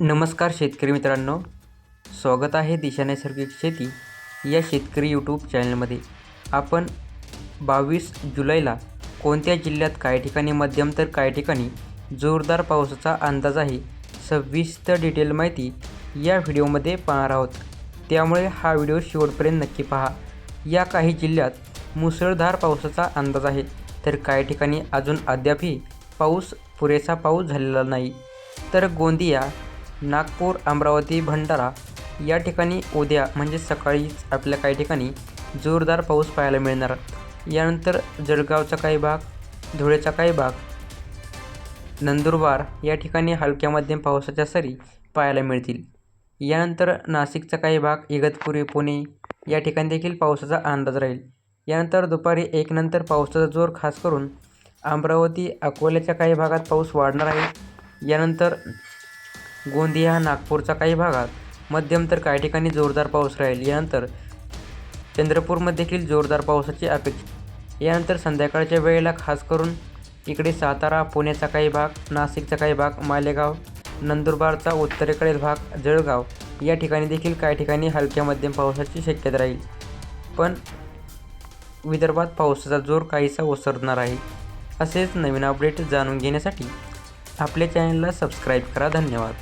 नमस्कार शेतकरी मित्रांनो. स्वागत आहे दिशा नैसर्गिक शेती या शेतकरी यूट्यूब चॅनलमध्ये. आपण बावीस जुलैला कोणत्या जिल्ह्यात काही ठिकाणी मध्यम तर काही ठिकाणी जोरदार पावसाचा अंदाज आहे सविस्तर डिटेल माहिती या व्हिडिओमध्ये पाहणार आहोत. त्यामुळे हा व्हिडिओ शेवटपर्यंत नक्की पहा. या काही जिल्ह्यात मुसळधार पावसाचा अंदाज आहे तर काही ठिकाणी अजून अद्यापही पाऊस पुरेसा पाऊस झालेला नाही. तर गोंदिया नागपूर अमरावती भंडारा या ठिकाणी उद्या म्हणजे सकाळीच आपल्या काही ठिकाणी जोरदार पाऊस पाहायला मिळणार. यानंतर जळगावचा काही भाग धुळेचा काही भाग नंदुरबार या ठिकाणी हलक्या मध्यम पावसाच्या सरी पाहायला मिळतील. यानंतर नाशिकचा काही भाग इगतपुरी पुणे या ठिकाणी देखील पावसाचा अंदाज राहील. यानंतर दुपारी एक नंतर पावसाचा जोर खास करून अमरावती अकोल्याच्या काही भागात पाऊस वाढणार आहे. यानंतर गोंदिया नागपूरचा काही भागात मध्यम तर काही ठिकाणी जोरदार पाऊस राहील. यानंतर चंद्रपूरमध्ये देखील जोरदार पावसाची अपेक्षा. यानंतर संध्याकाळच्या वेळेला खास करून इकडे सातारा पुण्याचा काही भाग नाशिकचा काही भाग मालेगाव नंदुरबारचा उत्तरेकडील भाग जळगाव या ठिकाणी देखील काही ठिकाणी हलक्या मध्यम पावसाची शक्यता राहील. पण विदर्भात पावसाचा जोर काहीसा ओसरणार आहे. असेच नवीन अपडेट जाणून घेण्यासाठी आपल्या चॅनलला सबस्क्राईब करा. धन्यवाद.